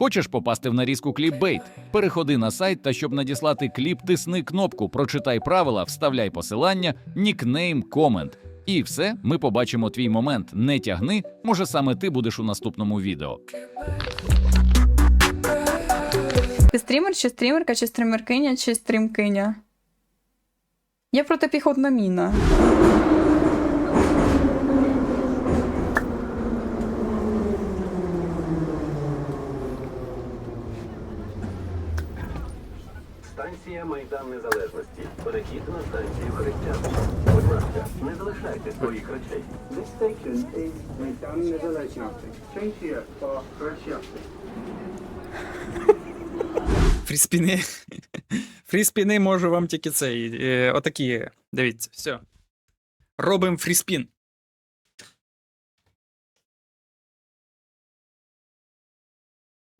Хочеш попасти в нарізку кліпбейт? Переходи на сайт та щоб надіслати кліп, тисни кнопку, прочитай правила, вставляй посилання, нікнейм, комент. І все, ми побачимо твій момент. Не тягни, може саме ти будеш у наступному відео. Ти стрімер, чи стрімерка, чи стрімеркиня, чи стрімкиня? Я протипіхотна міна. Майдан Незалежності. Перехід на станцію Хрещатик. Будь ласка, не залишайте своїх речей. This station is Майдан Незалежності. Change here for Хрещатик. Фріспіни. Фріспіни можу вам тільки цей. Е, отакі. Дивіться, все. Робимо фріспін.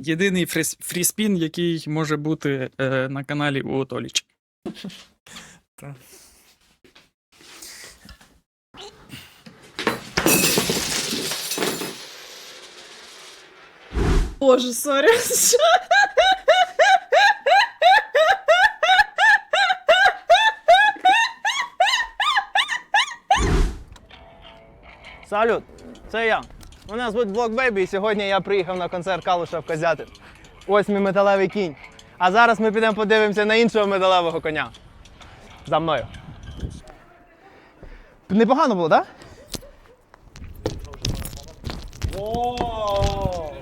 Єдиний фріс, фріспін, який може бути е, на каналі у Толіча. Та. Боже, сорі. Салют, це я. Мене звуть Блок Бейбі, і сьогодні я приїхав на концерт Калуша в Козятин. Ось мій металевий кінь. А зараз ми підемо подивимося на іншого металевого коня. За мною. Непогано було, так? Оооо!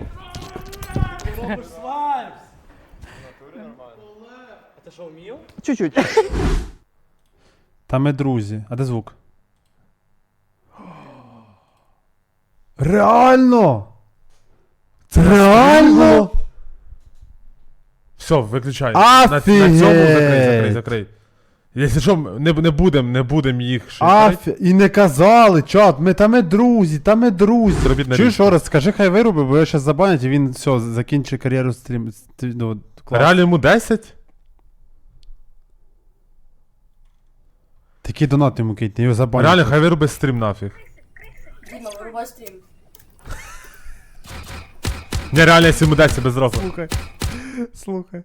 А ти що вмів? Чуть-чуть. Та ми друзі. А де звук? Реально! Це реально! Все, виключай. На, на цьому закрий, закрий, закрий. Якщо що, не, не будемо не будем їх шукати. Афі... І не казали, чат, ми та ми друзі, та ми друзі. Зробіть Чуєш, що раз, скажи, хай вироби, бо я зараз забанять, і він все, закінчить кар'єру стрім. стрі- Ну, клас. Реально йому 10? Такий донат йому киньте, його забанять. Реально, хай вироби стрім нафіг. Діма, вирубай стрім. Не, реально, якщо йому 10 себе зразу. Слухай. Слухай.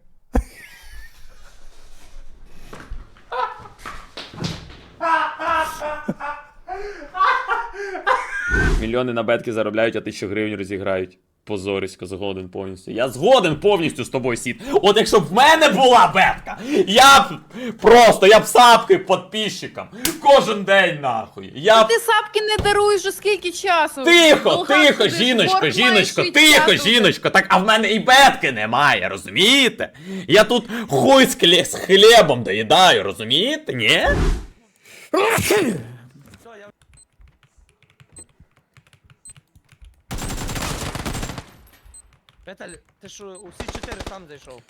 Мільйони на бетки заробляють, а тисячу гривень розіграють. Позорисько, згоден повністю. Я згоден повністю з тобою, Сід. От якщо б в мене була бетка, я б просто, я б сапкою підписчикам. Кожен день нахуй. Я б... Ти сапки не даруєш вже скільки часу. Тихо, Долга тихо, сидиш, жіночко, жіночко, маєш тихо, віддати. жіночко. Так, а в мене і бетки немає, розумієте? Я тут хуй з, хлє- з хлібом доїдаю, розумієте? Ні? Петель, ти що усі чотири сам зайшов?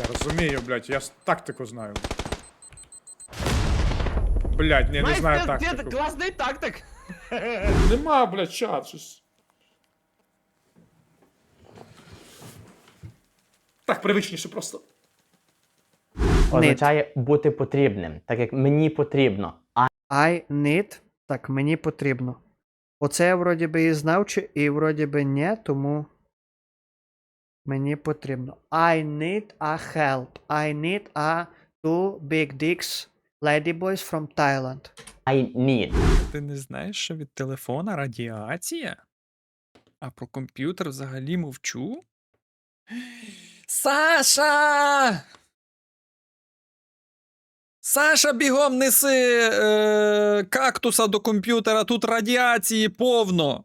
Я розумію, блядь, я ж тактику знаю. Блядь, ні, не знаю тактику. класний тактик. Нема, блядь, чат, щось. Так привичніше просто. Означає бути потрібним, так як мені потрібно. I need. Так, мені потрібно. Оце я вроді би і знав, чи і вроді би ні, тому. Мені потрібно. I need a help. I need a two big dicks ladyboys from Thailand. I need. Ти не знаєш, що від телефона радіація? А про комп'ютер взагалі мовчу? Саша! Саша, бігом неси е, кактуса до комп'ютера, тут радіації повно.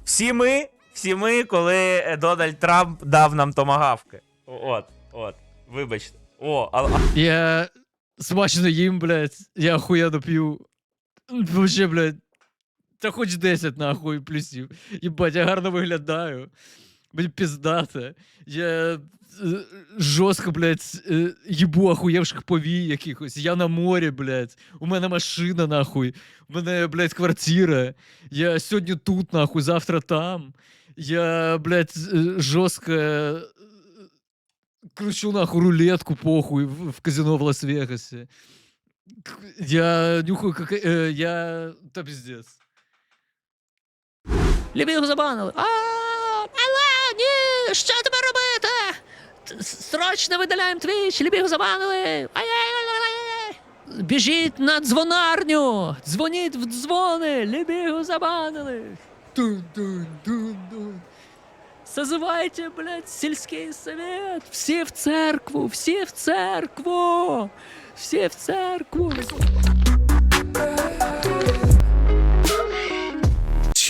Всі ми, всі ми, коли е, Дональд Трамп дав нам томагавки. От, от, вибачте. О, а, Я смачно їм, блядь, я охуєнно п'ю. Вообще, блядь. Та хоч 10 нахуй плюсів. Єбать, я гарно виглядаю. Мені піздата. Я е, жорстко, блядь, е, їбу охуєвших повій якихось. Я на морі, блядь. У мене машина, нахуй. У мене, блядь, квартира. Я сьогодні тут, нахуй, завтра там. Я, блядь, е, жорстко е, кручу нахуй рулетку, похуй, в, казино в Лас-Вегасе. Я нюхаю, как... я... Та пиздец. Лібігу забанили. А, але, ні, що тепер робити? Срочно видаляємо твіч, Лібігу забанили. Біжіть на дзвонарню, дзвоніть в дзвони, Лібігу забанили. Дун-дун-дун-дун. Созывайте, блядь, сельский совет. Все в церкву, все в церкву. Все в церкву.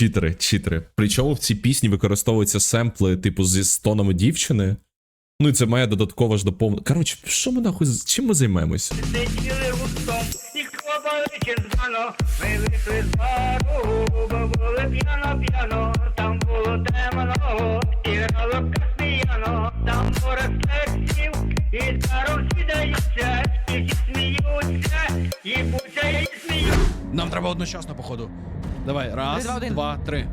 Читери, читери. Причому в цій пісні використовуються семпли, типу, зі стонами дівчини. Ну і це має додатково ж доповнення. Коротше, що ми нахуй чим ми займемось? Нам треба одночасно, походу. Давай, раз, два, три.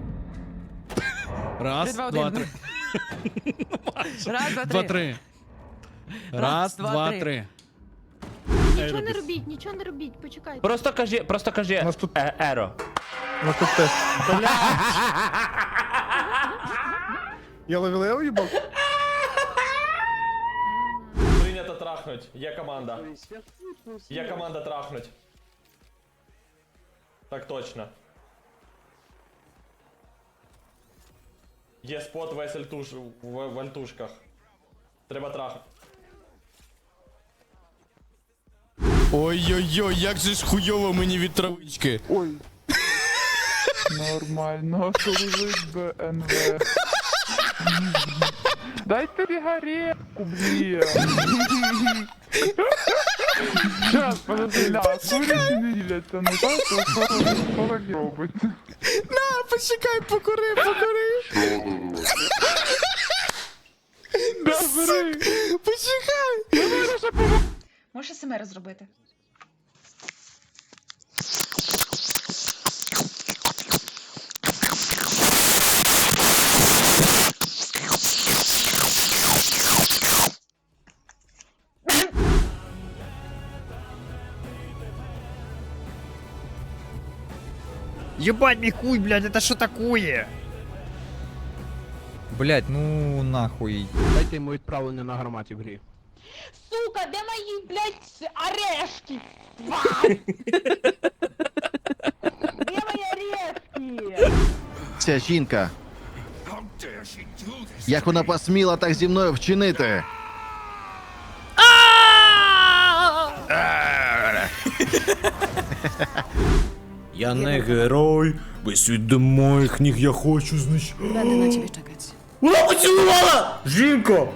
Раз, два, три. Раз, два, Два, три. Раз, два, три. Нічого не робіть, нічого не робіть, почекайте. Просто кажи, просто кажи. Е, еро. Я ловив їбав? Прийнято трахнуть. Є команда. Є команда трахнуть. Так точно. Є спот весь альтуш, в, в альтушках. Треба трахнути. Ой-ой-ой, як же ж хуйово мені від травички. Нормально, служить БНВ. Дайте сигаретку, блин. Сейчас, подожди, ля, курить так, то робить. На, почекай, покури, покури. Да, бери. Почекай. Можеш саме зробити? Ебать мій хуй, блядь, это що такое? Блять, ну нахуй. Дайте йому відправлення на гарматі в грі. Сука, де мої, блядь, орешки? Де мої орешки? Ця жінка. Як вона посміла так зі мною вчинити? Я не герой, світ моїх ніг я хочу знищити. Będę na ciebie czekać. Вона поцілувала! Жінко!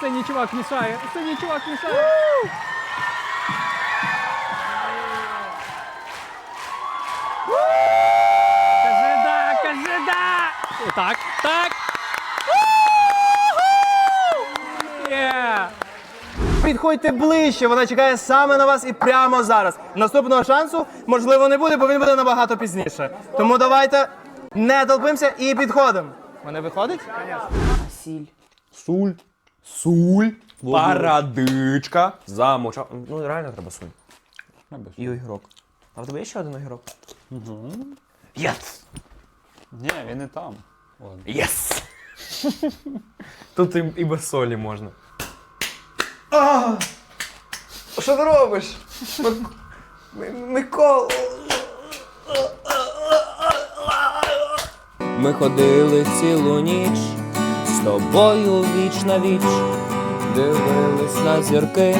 Синій чувак мішає, синій чувак мішає. Так, так. Підходьте ближче, вона чекає саме на вас і прямо зараз. Наступного шансу, можливо, не буде, бо він буде набагато пізніше. Тому давайте не толпимося і підходимо. Мене виходить? Сіль. Суль. Суль. Парадичка. Замоча. Ну реально треба суль. І огірок. А в тебе є ще один огірок? Угу. Єс! Ні, він не там. Єс! Тут і, і без солі можна. А! Що ти робиш? Микола. Ми ходили цілу ніч з тобою віч на віч, дивились на зірки,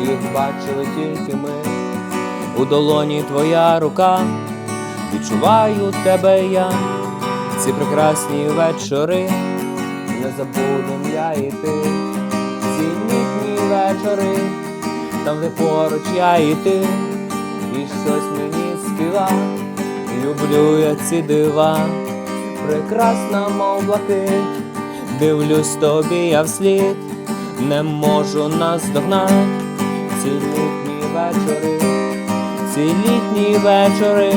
їх бачили тільки ми. У долоні твоя рука, відчуваю тебе я, ці прекрасні вечори, не забудем я і ти, ці літні вечори, там де поруч я і ти, і щось мені співа, люблю я ці дива, прекрасна, мов блакить, дивлюсь тобі я вслід, не можу наздогнати ці літні вечори, ці літні вечори,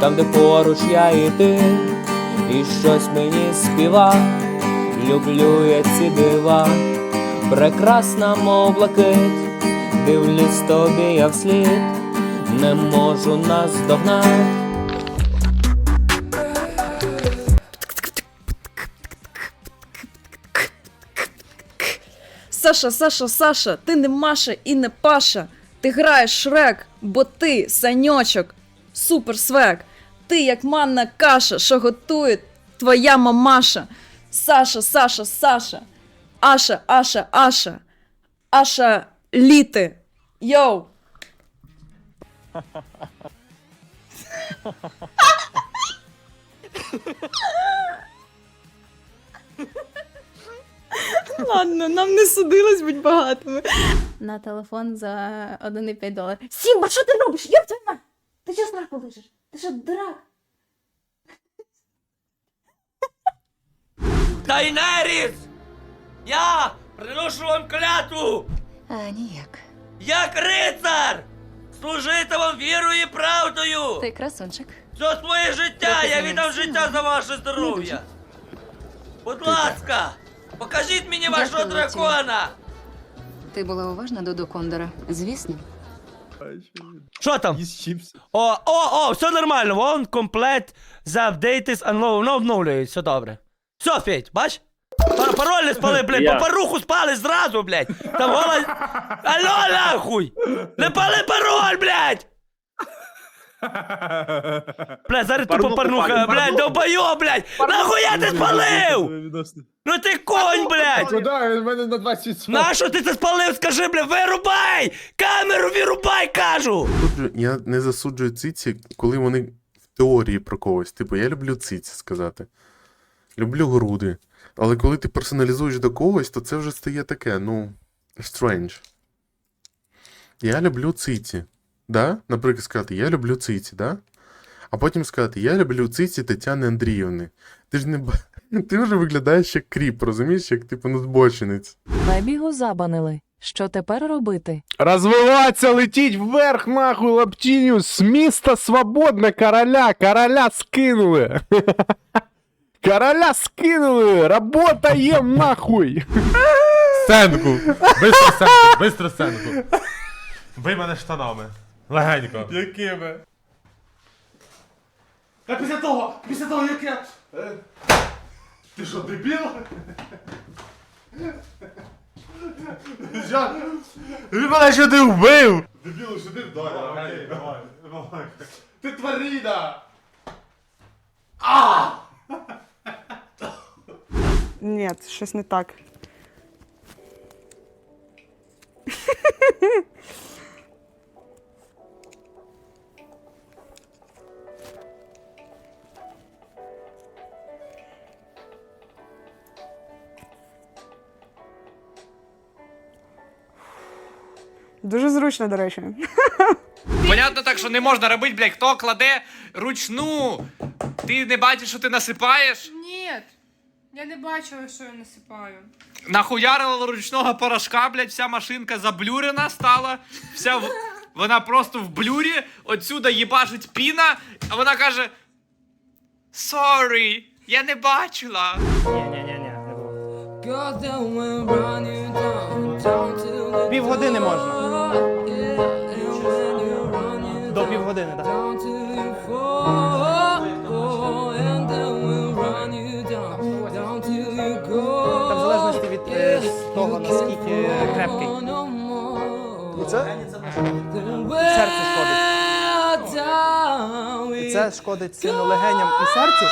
там, де поруч я і ти, і щось мені співа, люблю я ці дива, прекрасна, мов блакить, дивлюсь тобі я вслід, не можу наздогнати. Саша, Саша, Саша, ти не Маша і не Паша. Ти граєш шрек, бо ти саньочок, супер свек. Ти як манна каша, що готує твоя мамаша. Саша, Саша, Саша. Аша, Аша, Аша. Аша літи. Йоу. Ладно, нам не судилось бути багатими. На телефон за 1,5 доларів. Сімба, що ти робиш? Як твоя мать? Ти що страху лежиш? Ти що дурак? Дайнеріс! Я приношу вам клятву! А, ніяк. Як рицар! Служити вам вірою і правдою! Ти красунчик. За своє життя я віддам життя за ваше здоров'я! Будь ласка, покажіть мені вашого Дякую, дракона! Ти була уважна до Кондора, звісно. Що там? О, о, о, все нормально, вон комплект заапдейтис анлоу, Воно обновлюють, все добре. Все, Федь, бач? Пар- Пароль не спали, блядь, Я. папаруху спали зразу, блядь. Там голос. Алло, нахуй! Не пали пароль, блядь! Блядь, зараз тупо Порнуху парнуха, палю, блядь, порнуху. долбойо, блядь! Нахуя ти спалив? Ну ти конь, блядь! Куди? В мене на 20 Нащо ти це спалив? Скажи, блядь, вирубай! Камеру вирубай, кажу! Я не засуджую циці, коли вони в теорії про когось. Типу, я люблю циці сказати. Люблю груди. Але коли ти персоналізуєш до когось, то це вже стає таке, ну, strange. Я люблю циці. Да? Наприклад, сказати, я люблю циці, да? А потім сказати, я люблю циці Тетяни Андріївни. Ти ж не Ти вже виглядаєш як кріп, розумієш, як типу ну, збочинець. Бебігу забанили. Що тепер робити? Розвиваться, летіть вверх, нахуй, лаптіню, з міста свободне короля, короля скинули. Короля скинули, работаєм нахуй. Сценку! Бистро сценку! Бистро сценку! Бий мене штанами. Легенько. Якими? Та після того, після того, як я... е, Ти що, дебіл? Жан, Він мене сюди вбив! Дебілу, що ти вдарив? Окей, давай, давай. Ти тваріна! А! Ні, щось не так. Дуже зручно, до речі. Понятно так, що не можна робити, блядь, хто кладе ручну. Ти не бачиш, що ти насипаєш? Ні. Я не бачила, що я насипаю. Нахуярила ручного порошка, блядь, вся машинка заблюрена стала. Вся в... Вона просто в блюрі, отсюда їбашить піна, а вона каже: Sorry, я не бачила. Ні-ні-ні, не було. Півгодини можна. До півгодини, так. Та в залежності від е, того, наскільки крепкий. Це? Серце шкодить. І це шкодить сильно легеням і серцю.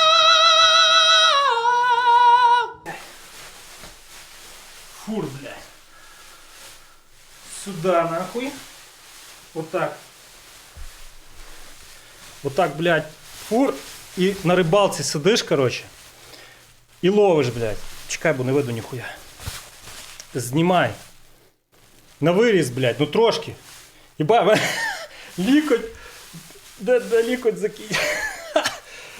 Фур, блядь. Сюда, нахуй. Вот так. Вот так, блядь. Фур. і на рибалці сидиш, коротше, і ловиш, блядь. Чекай, бо не видно ніхуя. Знімай. На виріз, блядь, ну трошки. І ба, лікоть. Де, де лікоть закінчив.